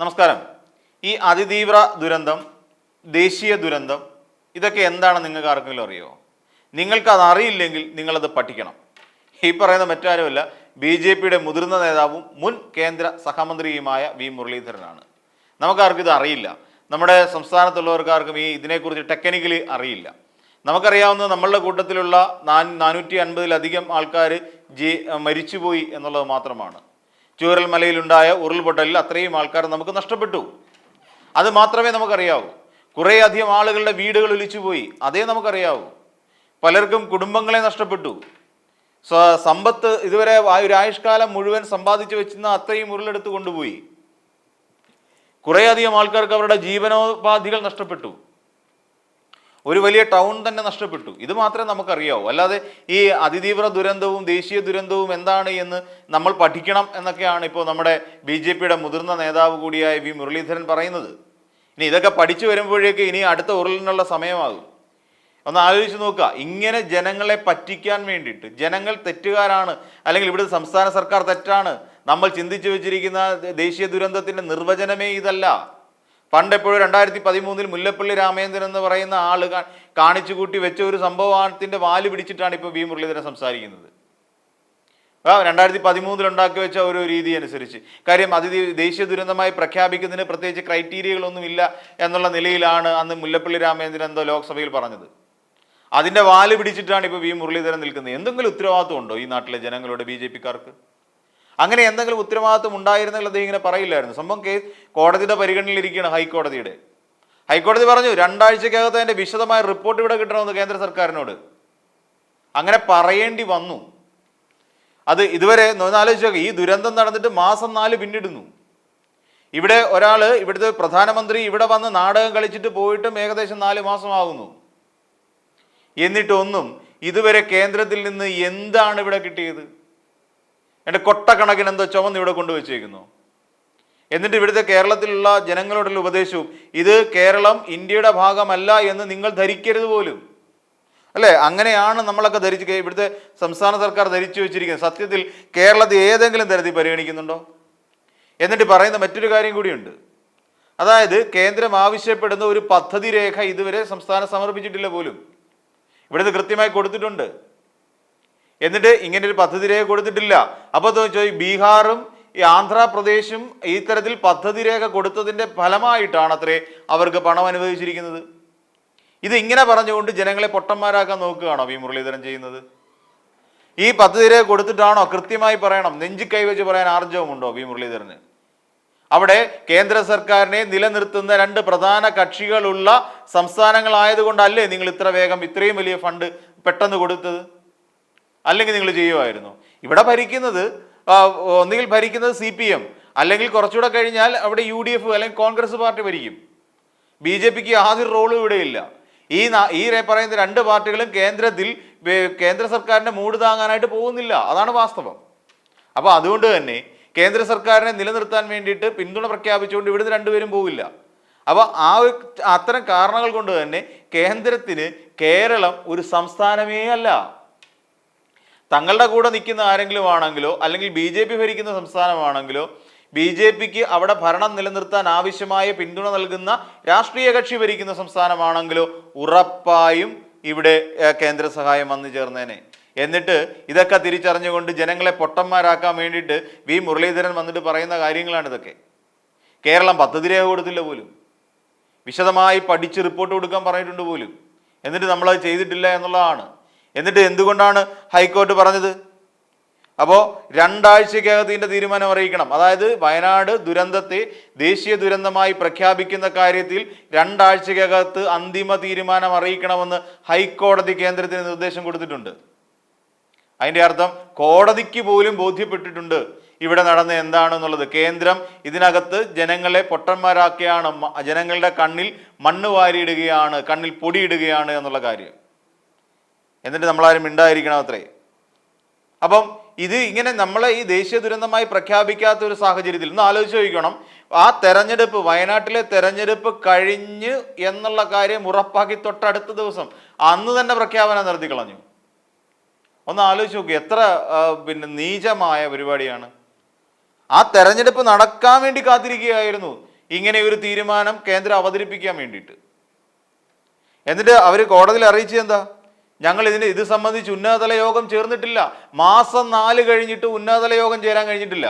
നമസ്കാരം. ഈ അതിതീവ്ര ദുരന്തം ദേശീയ ദുരന്തം ഇതൊക്കെ എന്താണ് നിങ്ങൾക്ക് ആർക്കെങ്കിലും അറിയോ? നിങ്ങൾക്ക് അത് അറിയില്ലെങ്കിൽ നിങ്ങളത് പഠിക്കണം. ഈ പറയുന്ന മറ്റാരുമല്ല ബി ജെ പിയുടെ മുതിർന്ന നേതാവും മുൻ കേന്ദ്ര സഹമന്ത്രിയുമായ വി മുരളീധരനാണ്. നമുക്കാർക്കും ഇത് അറിയില്ല. നമ്മുടെ സംസ്ഥാനത്തുള്ളവർക്കാർക്കും ഈ ഇതിനെക്കുറിച്ച് ടെക്നിക്കലി അറിയില്ല. നമുക്കറിയാവുന്ന നമ്മളുടെ കൂട്ടത്തിലുള്ള നാനൂറ്റി അൻപതിലധികം ആൾക്കാർ ജി മരിച്ചുപോയി എന്നുള്ളത് മാത്രമാണ്. ചൂരൽമലയിലുണ്ടായ ഉരുൾപൊട്ടലിൽ അത്രയും ആൾക്കാർ നമുക്ക് നഷ്ടപ്പെട്ടു. അത് മാത്രമേ നമുക്കറിയാവൂ. കുറേയധികം ആളുകളുടെ വീടുകൾ ഒലിച്ചുപോയി. അതേ നമുക്കറിയാവൂ. പലർക്കും കുടുംബങ്ങളെ നഷ്ടപ്പെട്ടു. സമ്പത്ത് ഇതുവരെ ഒരു ആയുഷ്കാലം മുഴുവൻ സമ്പാദിച്ചു വെച്ചിരുന്ന അത്രയും ഉരുളെടുത്ത് കൊണ്ടുപോയി. കുറേയധികം ആൾക്കാർക്ക് അവരുടെ ജീവനോപാധികൾ നഷ്ടപ്പെട്ടു. ഒരു വലിയ ടൗൺ തന്നെ നഷ്ടപ്പെട്ടു. ഇത് മാത്രമേ നമുക്കറിയാവൂ. അല്ലാതെ ഈ അതിതീവ്ര ദുരന്തവും ദേശീയ ദുരന്തവും എന്താണ് എന്ന് നമ്മൾ പഠിക്കണം എന്നൊക്കെയാണ് ഇപ്പോൾ നമ്മുടെ ബി ജെ പിയുടെ മുതിർന്ന നേതാവ് കൂടിയായ വി മുരളീധരൻ പറയുന്നത്. ഇനി ഇതൊക്കെ പഠിച്ചു വരുമ്പോഴേക്ക് ഇനി അടുത്ത ഉരുളിനുള്ള സമയമാകും. ഒന്ന് ആലോചിച്ച് നോക്കുക. ഇങ്ങനെ ജനങ്ങളെ പറ്റിക്കാൻ വേണ്ടിയിട്ട് ജനങ്ങൾ തെറ്റുകാരാണ് അല്ലെങ്കിൽ ഇവിടുത്തെ സംസ്ഥാന സർക്കാർ തെറ്റാണ് നമ്മൾ ചിന്തിച്ചു വെച്ചിരിക്കുന്ന ദേശീയ ദുരന്തത്തിന്റെ നിർവചനമേ ഇതല്ല. പണ്ട് എപ്പോഴും രണ്ടായിരത്തി പതിമൂന്നിൽ മുല്ലപ്പള്ളി രാമേന്ദ്രൻ എന്ന് പറയുന്ന ആൾ കാണിച്ചു കൂട്ടി വെച്ച ഒരു സംഭവത്തിന്റെ വാൽ പിടിച്ചിട്ടാണ് ഇപ്പോൾ വി. മുരളീധരൻ സംസാരിക്കുന്നത്. രണ്ടായിരത്തി പതിമൂന്നിൽ ഉണ്ടാക്കി വെച്ച ഒരു രീതി അനുസരിച്ച്. കാര്യം അതി ദേശീയ ദുരന്തമായി പ്രഖ്യാപിക്കുന്നതിന് പ്രത്യേകിച്ച് ക്രൈറ്റീരിയകളൊന്നുമില്ല എന്നുള്ള നിലയിലാണ് അന്ന് മുല്ലപ്പള്ളി രാമേന്ദ്രൻ എന്തോ ലോക്സഭയിൽ പറഞ്ഞത്. അതിന്റെ വാൽ പിടിച്ചിട്ടാണ് ഇപ്പോൾ വി. മുരളീധരൻ നിൽക്കുന്നത്. എന്തെങ്കിലും ഉത്തരവാദിത്വം ഉണ്ടോ ഈ നാട്ടിലെ ജനങ്ങളോട് ബി ജെ പിക്കാർക്ക്? അങ്ങനെ എന്തെങ്കിലും ഉത്തരവാദിത്വം ഉണ്ടായിരുന്നെങ്കിൽ അദ്ദേഹം ഇങ്ങനെ പറയില്ലായിരുന്നു. സംഭവം കേസ് കോടതിയുടെ പരിഗണനയിലിരിക്കുകയാണ് ഹൈക്കോടതിയുടെ. ഹൈക്കോടതി പറഞ്ഞു രണ്ടാഴ്ചക്കകത്ത് അതിന്റെ വിശദമായ റിപ്പോർട്ട് ഇവിടെ കിട്ടണമെന്ന് കേന്ദ്ര സർക്കാരിനോട്. അങ്ങനെ പറയേണ്ടി വന്നു. അത് ഇതുവരെ ഒന്ന് ആലോചിച്ച് നോക്ക് ഈ ദുരന്തം നടന്നിട്ട് മാസം നാല് പിന്നിടുന്നു. ഇവിടെ ഒരാൾ ഇവിടുത്തെ പ്രധാനമന്ത്രി ഇവിടെ വന്ന് നാടകം കളിച്ചിട്ട് പോയിട്ടും ഏകദേശം നാല് മാസമാകുന്നു. എന്നിട്ടൊന്നും ഇതുവരെ കേന്ദ്രത്തിൽ നിന്ന് എന്താണ് ഇവിടെ കിട്ടിയത്? എന്റെ കൊട്ടക്കണക്കിന് എന്തോ ചുമന്ന് ഇവിടെ കൊണ്ടുവച്ചേക്കുന്നു എന്നിട്ട് ഇവിടുത്തെ കേരളത്തിലുള്ള ജനങ്ങളോടുള്ള ഉപദേശവും ഇത് കേരളം ഇന്ത്യയുടെ ഭാഗമല്ല എന്ന് നിങ്ങൾ ധരിക്കരുത് പോലും. അല്ലേ? അങ്ങനെയാണ് നമ്മളൊക്കെ ധരിച്ച് ഇവിടുത്തെ സംസ്ഥാന സർക്കാർ ധരിച്ചു വെച്ചിരിക്കുന്നത്. സത്യത്തിൽ കേരളത്തിൽ ഏതെങ്കിലും തരത്തിൽ പരിഗണിക്കുന്നുണ്ടോ? എന്നിട്ട് പറയുന്ന മറ്റൊരു കാര്യം കൂടിയുണ്ട്. അതായത് കേന്ദ്രം ആവശ്യപ്പെടുന്ന ഒരു പദ്ധതി രേഖ ഇതുവരെ സംസ്ഥാനം സമർപ്പിച്ചിട്ടില്ല പോലും. ഇവിടുത്തെ കൃത്യമായി കൊടുത്തിട്ടുണ്ട്. എന്നിട്ട് ഇങ്ങനെ ഒരു പദ്ധതി രേഖ കൊടുത്തിട്ടില്ല അപ്പോൾ ചോദിച്ചു ബീഹാറും ഈ ആന്ധ്രാപ്രദേശും ഈ തരത്തിൽ പദ്ധതി രേഖ കൊടുത്തതിന്റെ ഫലമായിട്ടാണ് അത്രേ അവർക്ക് പണം അനുവദിച്ചിരിക്കുന്നത്. ഇത് ഇങ്ങനെ പറഞ്ഞുകൊണ്ട് ജനങ്ങളെ പൊട്ടന്മാരാക്കാൻ നോക്കുകയാണോ വി മുരളീധരൻ ചെയ്യുന്നത്? ഈ പദ്ധതി രേഖ കൊടുത്തിട്ടാണോ കൃത്യമായി പറയണം? നെഞ്ചി കൈവച്ച് പറയാൻ ആർജവമുണ്ടോ വി മുരളീധരന്? അവിടെ കേന്ദ്ര സർക്കാരിനെ നിലനിർത്തുന്ന രണ്ട് പ്രധാന കക്ഷികളുള്ള സംസ്ഥാനങ്ങളായതുകൊണ്ടല്ലേ നിങ്ങൾ ഇത്ര വേഗം ഇത്രയും വലിയ ഫണ്ട് പെട്ടെന്ന് കൊടുത്തത്? അല്ലെങ്കിൽ നിങ്ങൾ ചെയ്യുമായിരുന്നു. ഇവിടെ ഭരിക്കുന്നത് ഒന്നുകിൽ ഭരിക്കുന്നത് സി പി എം അല്ലെങ്കിൽ കുറച്ചുകൂടെ കഴിഞ്ഞാൽ അവിടെ യു ഡി എഫ് അല്ലെങ്കിൽ കോൺഗ്രസ് പാർട്ടി ഭരിക്കും. ബി ജെ പിക്ക് യാതൊരു റോളും ഇവിടെയില്ല ഈ ഈ പറയുന്ന രണ്ട് പാർട്ടികളും കേന്ദ്രത്തിൽ കേന്ദ്ര സർക്കാരിന്റെ മൂട് താങ്ങാനായിട്ട് പോകുന്നില്ല. അതാണ് വാസ്തവം. അപ്പോൾ അതുകൊണ്ട് തന്നെ കേന്ദ്ര സർക്കാരിനെ നിലനിർത്താൻ വേണ്ടിയിട്ട് പിന്തുണ പ്രഖ്യാപിച്ചുകൊണ്ട് ഇവിടുന്ന് രണ്ടുപേരും പോവില്ല. അപ്പോൾ ആ ഒരു അത്തരം കാരണങ്ങൾ കൊണ്ട് തന്നെ കേന്ദ്രത്തിന് കേരളം ഒരു സംസ്ഥാനമേ അല്ല. തങ്ങളുടെ കൂടെ നിൽക്കുന്ന ആരെങ്കിലും ആണെങ്കിലോ അല്ലെങ്കിൽ ബി ജെ പി ഭരിക്കുന്ന സംസ്ഥാനമാണെങ്കിലോ ബി ജെ പിക്ക് അവിടെ ഭരണം നിലനിർത്താൻ ആവശ്യമായ പിന്തുണ നൽകുന്ന രാഷ്ട്രീയ കക്ഷി ഭരിക്കുന്ന സംസ്ഥാനമാണെങ്കിലോ ഉറപ്പായും ഇവിടെ കേന്ദ്ര സഹായം വന്നു ചേർന്നേനെ. എന്നിട്ട് ഇതൊക്കെ തിരിച്ചറിഞ്ഞുകൊണ്ട് ജനങ്ങളെ പൊട്ടന്മാരാക്കാൻ വേണ്ടിയിട്ട് വി മുരളീധരൻ വന്നിട്ട് പറയുന്ന കാര്യങ്ങളാണ് ഇതൊക്കെ. കേരളം പദ്ധതി രേഖ കൊടുത്തില്ല പോലും. വിശദമായി പഠിച്ച് റിപ്പോർട്ട് കൊടുക്കാൻ പറഞ്ഞിട്ടുണ്ട് പോലും. എന്നിട്ട് നമ്മളത് ചെയ്തിട്ടില്ല എന്നുള്ളതാണ്. എന്നിട്ട് എന്തുകൊണ്ടാണ് ഹൈക്കോർട്ട് പറഞ്ഞത്? അപ്പോൾ രണ്ടാഴ്ചക്കകത്ത് ഇതിന്റെ തീരുമാനം അറിയിക്കണം. അതായത് വയനാട് ദുരന്തത്തെ ദേശീയ ദുരന്തമായി പ്രഖ്യാപിക്കുന്ന കാര്യത്തിൽ രണ്ടാഴ്ചക്കകത്ത് അന്തിമ തീരുമാനം അറിയിക്കണമെന്ന് ഹൈക്കോടതി കേന്ദ്രത്തിന് നിർദ്ദേശം കൊടുത്തിട്ടുണ്ട്. അതിന്റെ അർത്ഥം കോടതിക്ക് പോലും ബോധ്യപ്പെട്ടിട്ടുണ്ട് ഇവിടെ നടന്ന എന്താണെന്നുള്ളത്. കേന്ദ്രം ഇതിനകത്ത് ജനങ്ങളെ പൊട്ടന്മാരാക്കിയാണ് ജനങ്ങളുടെ കണ്ണിൽ മണ്ണ് വാരിയിടുകയാണ് കണ്ണിൽ പൊടിയിടുകയാണ് എന്നുള്ള കാര്യം. എന്നിട്ട് നമ്മളാരും മിണ്ടായിരിക്കണം അത്രേ. അപ്പം ഇത് ഇങ്ങനെ നമ്മളെ ഈ ദേശീയ ദുരന്തമായി പ്രഖ്യാപിക്കാത്ത ഒരു സാഹചര്യത്തിൽ ഒന്ന് ആലോചിച്ച് ചോദിക്കണം. ആ തെരഞ്ഞെടുപ്പ് വയനാട്ടിലെ തെരഞ്ഞെടുപ്പ് കഴിഞ്ഞ് എന്നുള്ള കാര്യം ഉറപ്പാക്കി തൊട്ടടുത്ത ദിവസം അന്ന് തന്നെ പ്രഖ്യാപനം നടത്തി കളഞ്ഞു. ഒന്ന് ആലോചിച്ച് നോക്കി എത്ര പിന്നെ നീചമായ പരിപാടിയാണ്. ആ തെരഞ്ഞെടുപ്പ് നടക്കാൻ വേണ്ടി കാത്തിരിക്കുകയായിരുന്നു. ഇങ്ങനെ ഒരു തീരുമാനം കേന്ദ്രം അവതരിപ്പിക്കാൻ വേണ്ടിയിട്ട്. എന്നിട്ട് അവർ കോടതിയിൽ അറിയിച്ചത് എന്താ? ഞങ്ങൾ ഇതിന് ഇത് സംബന്ധിച്ച് ഉന്നതതല യോഗം ചേർന്നിട്ടില്ല. മാസം നാല് കഴിഞ്ഞിട്ട് ഉന്നതതല യോഗം ചേരാൻ കഴിഞ്ഞിട്ടില്ല.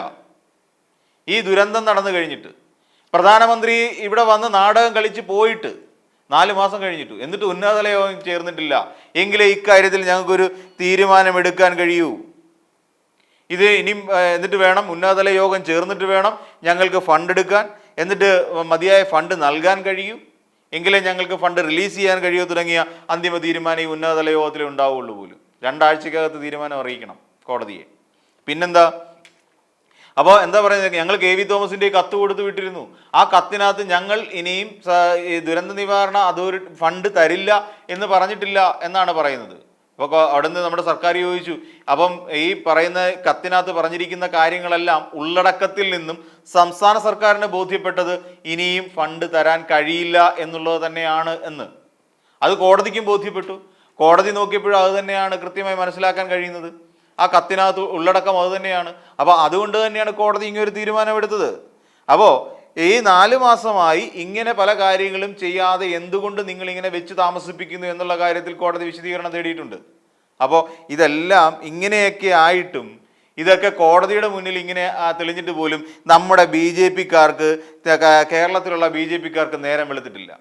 ഈ ദുരന്തം നടന്നു കഴിഞ്ഞിട്ട്. പ്രധാനമന്ത്രി ഇവിടെ വന്ന് നാടകം കളിച്ച് പോയിട്ട് നാല് മാസം കഴിഞ്ഞിട്ടു. എന്നിട്ട് ഉന്നതതല യോഗം ചേർന്നിട്ടില്ല. എങ്കിലേ ഇക്കാര്യത്തിൽ ഞങ്ങൾക്കൊരു തീരുമാനമെടുക്കാൻ കഴിയൂ. ഇത് ഇനി എന്നിട്ട് വേണം ഉന്നതതല യോഗം ചേർന്നിട്ട് വേണം ഞങ്ങൾക്ക് ഫണ്ട് എടുക്കാൻ. എന്നിട്ട് മതിയായ ഫണ്ട് നൽകാൻ കഴിയൂ. എങ്കിലേ ഞങ്ങൾക്ക് ഫണ്ട് റിലീസ് ചെയ്യാൻ കഴിയൂ തുടങ്ങിയ അന്തിമ തീരുമാനം ഈ ഉന്നതതല യോഗത്തിൽ ഉണ്ടാവുള്ളൂ പോലും. രണ്ടാഴ്ചക്കകത്ത് തീരുമാനം അറിയിക്കണം കോടതിയെ. പിന്നെന്താ? അപ്പോൾ എന്താ പറയുന്നത്? ഞങ്ങൾ കെ വി തോമസിന്റെ കത്ത് കൊടുത്തു വിട്ടിരുന്നു. ആ കത്തിനകത്ത് ഞങ്ങൾ ഇനിയും ദുരന്ത നിവാരണ അതോറിറ്റി ഫണ്ട് തരില്ല എന്ന് പറഞ്ഞിട്ടില്ല എന്നാണ് പറയുന്നത്. അപ്പോൾ അവിടെ നിന്ന് നമ്മുടെ സർക്കാർ ചോദിച്ചു അപ്പം ഈ പറയുന്ന കത്തിനകത്ത് പറഞ്ഞിരിക്കുന്ന കാര്യങ്ങളെല്ലാം ഉള്ളടക്കത്തിൽ നിന്നും സംസ്ഥാന സർക്കാരിന് ബോധ്യപ്പെട്ടത് ഇനിയും ഫണ്ട് തരാൻ കഴിയില്ല എന്നുള്ളത് തന്നെയാണ് എന്ന്. അത് കോടതിക്കും ബോധ്യപ്പെട്ടു. കോടതി നോക്കിയപ്പോഴും അത് തന്നെയാണ് കൃത്യമായി മനസ്സിലാക്കാൻ കഴിയുന്നത്. ആ കത്തിനകത്ത് ഉള്ളടക്കം അത് തന്നെയാണ്. അപ്പോൾ അതുകൊണ്ട് തന്നെയാണ് കോടതി ഇങ്ങനെ ഒരു തീരുമാനമെടുത്തത്. അപ്പോൾ ഈ നാല് മാസമായി ഇങ്ങനെ പല കാര്യങ്ങളും ചെയ്യാതെ എന്തുകൊണ്ട് നിങ്ങൾ ഇങ്ങനെ വെച്ച് താമസിപ്പിക്കുന്നു എന്നുള്ള കാര്യത്തിൽ കോടതി വിശദീകരണം തേടിയിട്ടുണ്ട്. അപ്പോൾ ഇതെല്ലാം ഇങ്ങനെയൊക്കെ ആയിട്ടും ഇതൊക്കെ കോടതിയുടെ മുന്നിൽ ഇങ്ങനെ തെളിഞ്ഞിട്ട് പോലും നമ്മുടെ ബി ജെ പിക്കാർക്ക് കേരളത്തിലുള്ള ബി ജെ പിക്കാർക്ക് നേരം വെളുത്തിട്ടില്ല.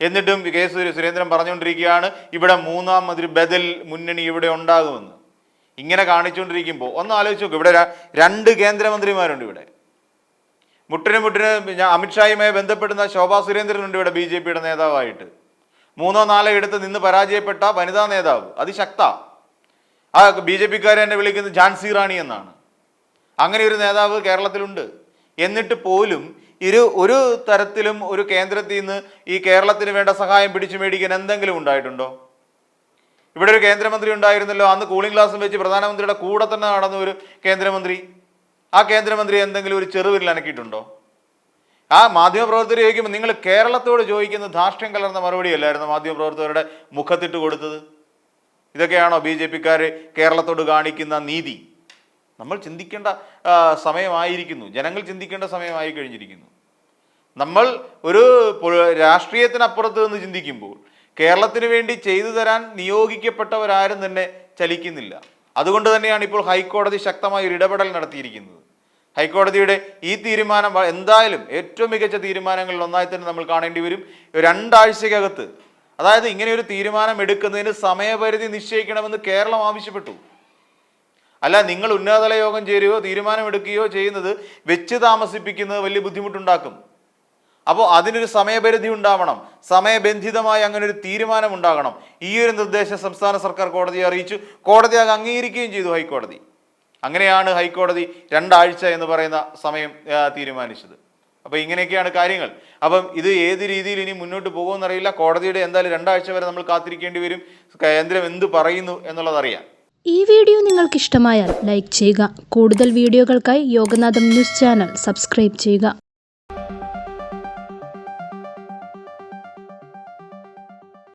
എന്നിട്ടും കെ സുരേന്ദ്രൻ പറഞ്ഞുകൊണ്ടിരിക്കുകയാണ് ഇവിടെ മൂന്നാമതൊരു ബദൽ മുന്നണി ഇവിടെ ഉണ്ടാകുമെന്ന്. ഇങ്ങനെ കാണിച്ചുകൊണ്ടിരിക്കുമ്പോൾ ഒന്ന് ആലോചിച്ച് നോക്കും ഇവിടെ രണ്ട് കേന്ദ്രമന്ത്രിമാരുണ്ട് ഇവിടെ. മുട്ടിന് മുട്ടിന് അമിത്ഷായുമായി ബന്ധപ്പെടുന്ന ശോഭാ സുരേന്ദ്രനുണ്ട് ഇവിടെ ബി ജെ പിയുടെ നേതാവായിട്ട്. മൂന്നോ നാലോ ഇടത്ത് നിന്ന് പരാജയപ്പെട്ട വനിതാ നേതാവ് അതിശക്ത. ആ ബി ജെ പിക്കാരെ എന്നെ വിളിക്കുന്നത് ഝാൻസി റാണി എന്നാണ്. അങ്ങനെ ഒരു നേതാവ് കേരളത്തിലുണ്ട്. എന്നിട്ട് പോലും ഇരു ഒരു തരത്തിലും ഒരു കേന്ദ്രത്തിൽ നിന്ന് ഈ കേരളത്തിന് വേണ്ട സഹായം പിടിച്ചു മേടിക്കാൻ എന്തെങ്കിലും ഉണ്ടായിട്ടുണ്ടോ? ഇവിടെ ഒരു കേന്ദ്രമന്ത്രി ഉണ്ടായിരുന്നല്ലോ അന്ന് കൂളിംഗ് ഗ്ലാസും വെച്ച് പ്രധാനമന്ത്രിയുടെ കൂടെ തന്നെ നടന്ന ഒരു കേന്ദ്രമന്ത്രി. ആ കേന്ദ്രമന്ത്രി എന്തെങ്കിലും ഒരു ചെറുവിരൽ അനക്കിയിട്ടുണ്ടോ? ആ മാധ്യമപ്രവർത്തകർ ചോദിക്കുമ്പോൾ നിങ്ങൾ കേരളത്തോട് ചോദിക്കുന്ന ധാർഷ്ട്യം കലർന്ന മറുപടി അല്ലായിരുന്നു മാധ്യമപ്രവർത്തകരുടെ മുഖത്തിട്ട് കൊടുത്തത്? ഇതൊക്കെയാണോ ബി ജെ പിക്കാർ കേരളത്തോട് കാണിക്കുന്ന നീതി? നമ്മൾ ചിന്തിക്കേണ്ട സമയമായിരിക്കുന്നു. ജനങ്ങൾ ചിന്തിക്കേണ്ട സമയമായി കഴിഞ്ഞിരിക്കുന്നു. നമ്മൾ ഒരു രാഷ്ട്രീയത്തിനപ്പുറത്ത് നിന്ന് ചിന്തിക്കുമ്പോൾ കേരളത്തിന് വേണ്ടി ചെയ്തു തരാൻ നിയോഗിക്കപ്പെട്ടവരാരും തന്നെ ചലിക്കുന്നില്ല. അതുകൊണ്ട് തന്നെയാണ് ഇപ്പോൾ ഹൈക്കോടതി ശക്തമായ ഒരു ഇടപെടൽ നടത്തിയിരിക്കുന്നത്. ഹൈക്കോടതിയുടെ ഈ തീരുമാനം എന്തായാലും ഏറ്റവും മികച്ച തീരുമാനങ്ങളിൽ ഒന്നായി തന്നെ നമ്മൾ കാണേണ്ടി വരും. രണ്ടാഴ്ചക്കകത്ത്. അതായത് ഇങ്ങനെ ഒരു തീരുമാനം എടുക്കുന്നതിന് സമയപരിധി നിശ്ചയിക്കണമെന്ന് കേരളം ആവശ്യപ്പെട്ടു. അല്ല നിങ്ങൾ ഉന്നതതല യോഗം ചേരുകയോ തീരുമാനമെടുക്കുകയോ ചെയ്യുന്നത് വെച്ച് താമസിപ്പിക്കുന്നത് വലിയ ബുദ്ധിമുട്ടുണ്ടാക്കും. അപ്പോൾ അതിനൊരു സമയപരിധി ഉണ്ടാവണം. സമയബന്ധിതമായി അങ്ങനെ ഒരു തീരുമാനം ഉണ്ടാകണം ഈ ഒരു നിർദ്ദേശം സംസ്ഥാന സർക്കാർ കോടതിയെ അറിയിച്ചു. കോടതി അത് അംഗീകരിക്കുകയും ചെയ്തു ഹൈക്കോടതി. അങ്ങനെയാണ് ഹൈക്കോടതി രണ്ടാഴ്ച എന്ന് പറയുന്ന സമയം തീരുമാനിച്ചത്. അപ്പോൾ ഇങ്ങനെയൊക്കെയാണ് കാര്യങ്ങൾ. അപ്പം ഇത് ഏത് രീതിയിൽ ഇനി മുന്നോട്ട് പോകുമെന്നറിയില്ല. കോടതിയുടെ എന്തായാലും രണ്ടാഴ്ച വരെ നമ്മൾ കാത്തിരിക്കേണ്ടി വരും. കേന്ദ്രം എന്ത് പറയുന്നു എന്നുള്ളതറിയാം. ഈ വീഡിയോ നിങ്ങൾക്ക് ഇഷ്ടമായാൽ ലൈക്ക് ചെയ്യുക. കൂടുതൽ വീഡിയോകൾക്കായി യോഗനാഥം ന്യൂസ് ചാനൽ സബ്സ്ക്രൈബ് ചെയ്യുക.